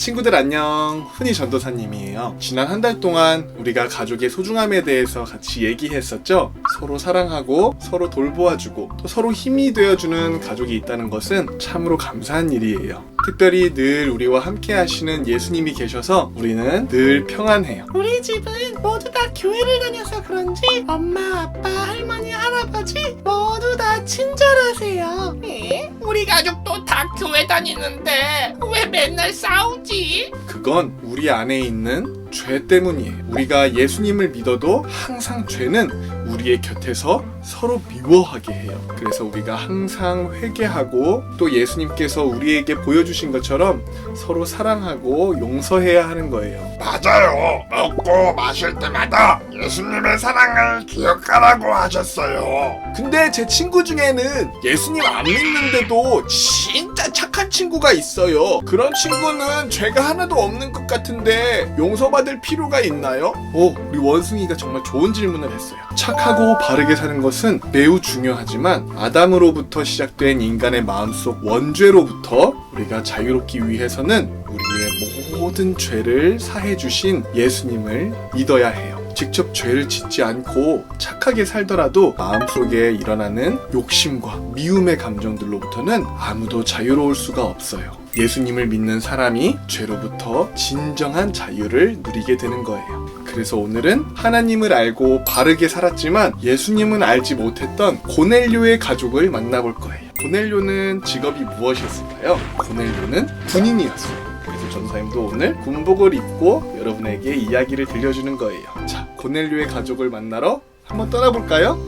친구들 안녕. 훈이 전도사님이에요. 지난 한 달 동안 우리가 가족의 소중함에 대해서 같이 얘기했었죠? 서로 사랑하고 서로 돌보아주고 또 서로 힘이 되어주는 가족이 있다는 것은 참으로 감사한 일이에요. 특별히 늘 우리와 함께 하시는 예수님이 계셔서 우리는 늘 평안해요. 우리 집은 모두 다 교회를 다녀서 그런지 엄마, 아빠, 할머니, 할아버지 모두 다 친절하세요. 에? 우리 가족도 다 교회 다니는데 왜 맨날 싸우지? 그건 우리 안에 있는 죄 때문이에요. 우리가 예수님을 믿어도 항상 죄는 우리의 곁에서 서로 미워하게 해요. 그래서 우리가 항상 회개하고 또 예수님께서 우리에게 보여주신 것처럼 서로 사랑하고 용서해야 하는 거예요. 맞아요. 먹고 마실 때마다 예수님의 사랑을 기억하라고 하셨어요. 근데 제 친구 중에는 예수님 안 믿는데도 진짜 착한 친구가 있어요. 그런 친구는 죄가 하나도 없는 것 같은데 용서받을 필요가 있나요? 오, 우리 원숭이가 정말 좋은 질문을 했어요. 착하고 바르게 사는 것은 매우 중요하지만 아담으로부터 시작된 인간의 마음속 원죄로부터 우리가 자유롭기 위해서는 우리의 모든 죄를 사해 주신 예수님을 믿어야 해요. 직접 죄를 짓지 않고 착하게 살더라도 마음속에 일어나는 욕심과 미움의 감정들로부터는 아무도 자유로울 수가 없어요. 예수님을 믿는 사람이 죄로부터 진정한 자유를 누리게 되는 거예요. 그래서 오늘은 하나님을 알고 바르게 살았지만 예수님은 알지 못했던 고넬료의 가족을 만나볼 거예요. 고넬료는 직업이 무엇이었을까요? 고넬료는 군인이었어요. 그래서 전사님도 오늘 군복을 입고 여러분에게 이야기를 들려주는 거예요. 자, 고넬료의 가족을 만나러 한번 떠나볼까요?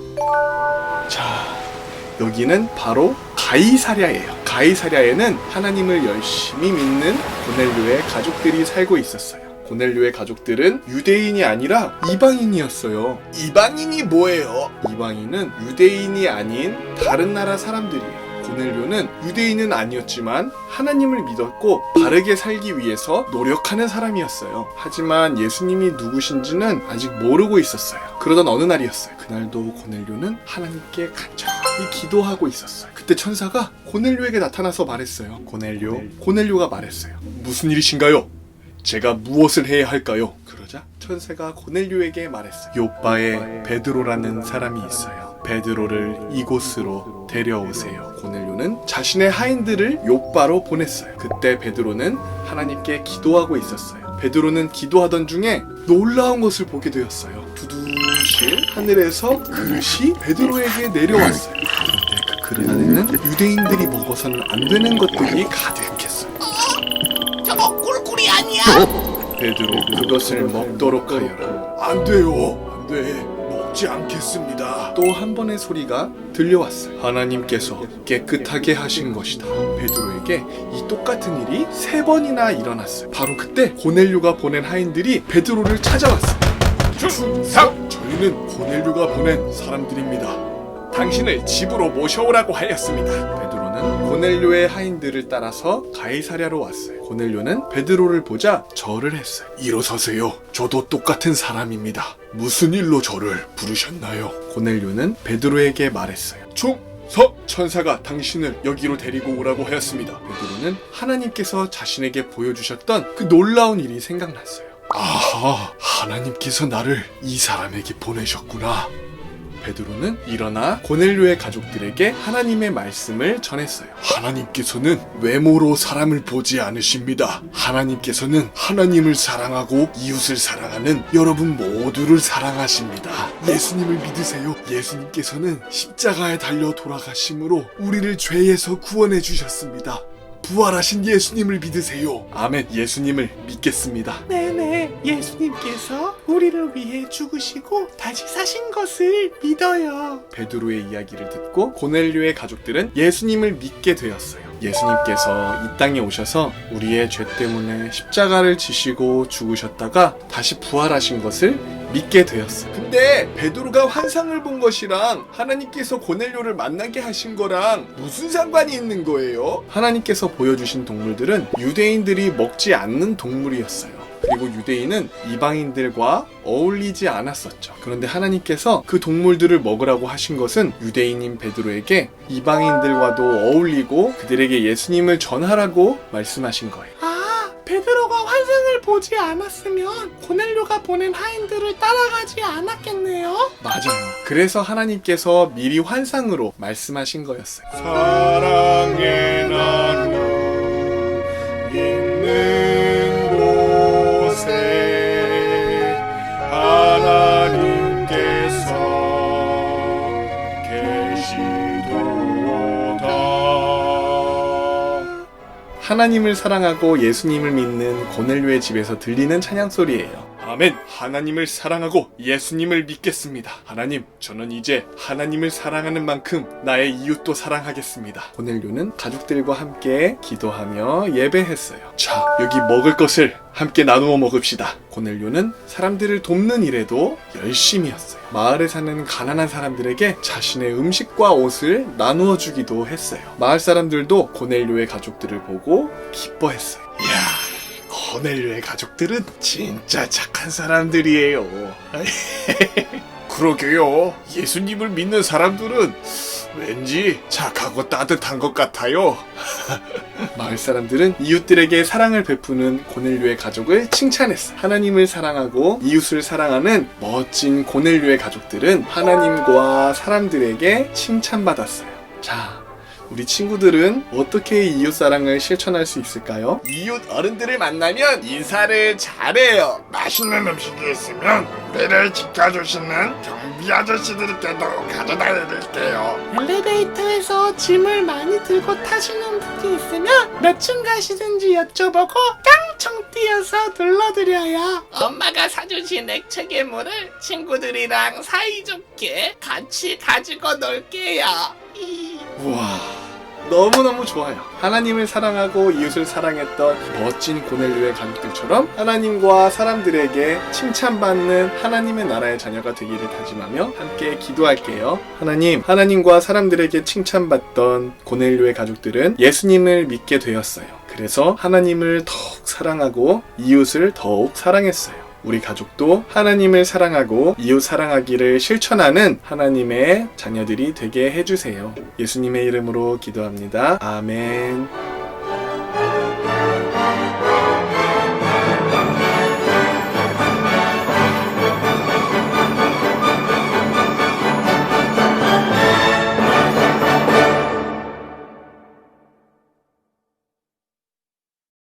자, 여기는 바로 가이사랴예요. 가이사랴에는 하나님을 열심히 믿는 고넬료의 가족들이 살고 있었어요. 고넬료의 가족들은 유대인이 아니라 이방인이었어요. 이방인이 뭐예요? 이방인은 유대인이 아닌 다른 나라 사람들이에요. 고넬료는 유대인은 아니었지만 하나님을 믿었고 바르게 살기 위해서 노력하는 사람이었어요. 하지만 예수님이 누구신지는 아직 모르고 있었어요. 그러던 어느 날이었어요. 그날도 고넬료는 하나님께 간절히 기도하고 있었어요. 그때 천사가 고넬료에게 나타나서 말했어요. 고넬료, 고넬료가 말했어요. 무슨 일이신가요? 제가 무엇을 해야 할까요? 그러자 천사가 고넬료에게 말했어요. 요빠에 베드로라는 사람이 있어요. 베드로를 이곳으로 데려오세요. 고넬료는 자신의 하인들을 요빠로 보냈어요. 그때 베드로는 하나님께 기도하고 있었어요. 베드로는 기도하던 중에 놀라운 것을 보게 되었어요. 두두실 하늘에서 그릇이 베드로에게 내려왔어요. 그런데 그 그릇 안에는 유대인들이 먹어서는 안 되는 것들이 가득 베드로 그것을 먹도록 하여라. 안 돼요. 안 돼. 먹지 않겠습니다. 또 한 번의 소리가 들려왔어요. 하나님께서 깨끗하게 하신 것이다. 베드로에게 이 똑같은 일이 세 번이나 일어났어요. 바로 그때 고넬료가 보낸 하인들이 베드로를 찾아왔어요. 충성! 저희는 고넬료가 보낸 사람들입니다. 당신을 집으로 모셔오라고 하였습니다. 고넬료의 하인들을 따라서 가이사랴로 왔어요. 고넬료는 베드로를 보자 절을 했어요. 일어서세요. 저도 똑같은 사람입니다. 무슨 일로 저를 부르셨나요? 고넬료는 베드로에게 말했어요. 충성! 천사가 당신을 여기로 데리고 오라고 하였습니다. 베드로는 하나님께서 자신에게 보여주셨던 그 놀라운 일이 생각났어요. 아하, 하나님께서 나를 이 사람에게 보내셨구나. 베드로는 일어나 고넬료의 가족들에게 하나님의 말씀을 전했어요. 하나님께서는 외모로 사람을 보지 않으십니다. 하나님께서는 하나님을 사랑하고 이웃을 사랑하는 여러분 모두를 사랑하십니다. 예수님을 믿으세요. 예수님께서는 십자가에 달려 돌아가심으로 우리를 죄에서 구원해 주셨습니다. 부활하신 예수님을 믿으세요. 아멘. 예수님을 믿겠습니다. 네네, 예수님께서 우리를 위해 죽으시고 다시 사신 것을 믿어요. 베드로의 이야기를 듣고 고넬료의 가족들은 예수님을 믿게 되었어요. 예수님께서 이 땅에 오셔서 우리의 죄 때문에 십자가를 지시고 죽으셨다가 다시 부활하신 것을 믿게 되었어요. 근데 베드로가 환상을 본 것이랑 하나님께서 고넬료를 만나게 하신 거랑 무슨 상관이 있는 거예요? 하나님께서 보여주신 동물들은 유대인들이 먹지 않는 동물이었어요. 그리고 유대인은 이방인들과 어울리지 않았었죠. 그런데 하나님께서 그 동물들을 먹으라고 하신 것은 유대인인 베드로에게 이방인들과도 어울리고 그들에게 예수님을 전하라고 말씀하신 거예요. 아, 베드로가 환상을 보지 않았으면 고넬료가 보낸 하인들을 따라가지 않았겠네요. 맞아요. 그래서 하나님께서 미리 환상으로 말씀하신 거였어요. 사랑의 나누 하나님을 사랑하고 예수님을 믿는 고넬료의 집에서 들리는 찬양 소리예요. 아멘. 하나님을 사랑하고 예수님을 믿겠습니다. 하나님, 저는 이제 하나님을 사랑하는 만큼 나의 이웃도 사랑하겠습니다. 고넬료는 가족들과 함께 기도하며 예배했어요. 자, 여기 먹을 것을 함께 나누어 먹읍시다. 고넬료는 사람들을 돕는 일에도 열심이었어요. 마을에 사는 가난한 사람들에게 자신의 음식과 옷을 나누어 주기도 했어요. 마을 사람들도 고넬료의 가족들을 보고 기뻐했어요. 고넬료의 가족들은 진짜 착한 사람들이에요. 그러게요. 예수님을 믿는 사람들은 왠지 착하고 따뜻한 것 같아요. 마을 사람들은 이웃들에게 사랑을 베푸는 고넬료의 가족을 칭찬했어. 하나님을 사랑하고 이웃을 사랑하는 멋진 고넬료의 가족들은 하나님과 사람들에게 칭찬받았어요. 자, 우리 친구들은 어떻게 이웃 사랑을 실천할 수 있을까요? 이웃 어른들을 만나면 인사를 잘해요. 맛있는 음식이 있으면 우리를 지켜주시는 경비 아저씨들께도 가져다 드릴게요. 엘리베이터에서 짐을 많이 들고 타시는 분이 있으면 몇 층 가시는지 여쭤보고 깡총 뛰어서 눌러드려요. 엄마가 사주신 액체괴 물을 친구들이랑 사이좋게 같이 가지고 놀게요. 우와 너무너무 좋아요. 하나님을 사랑하고 이웃을 사랑했던 멋진 고넬료의 가족들처럼 하나님과 사람들에게 칭찬받는 하나님의 나라의 자녀가 되기를 다짐하며 함께 기도할게요. 하나님 하나님과 사람들에게 칭찬받던 고넬료의 가족들은 예수님을 믿게 되었어요. 그래서 하나님을 더욱 사랑하고 이웃을 더욱 사랑했어요 우리 가족도 하나님을 사랑하고 이웃 사랑하기를 실천하는 하나님의 자녀들이 되게 해주세요. 예수님의 이름으로 기도합니다. 아멘.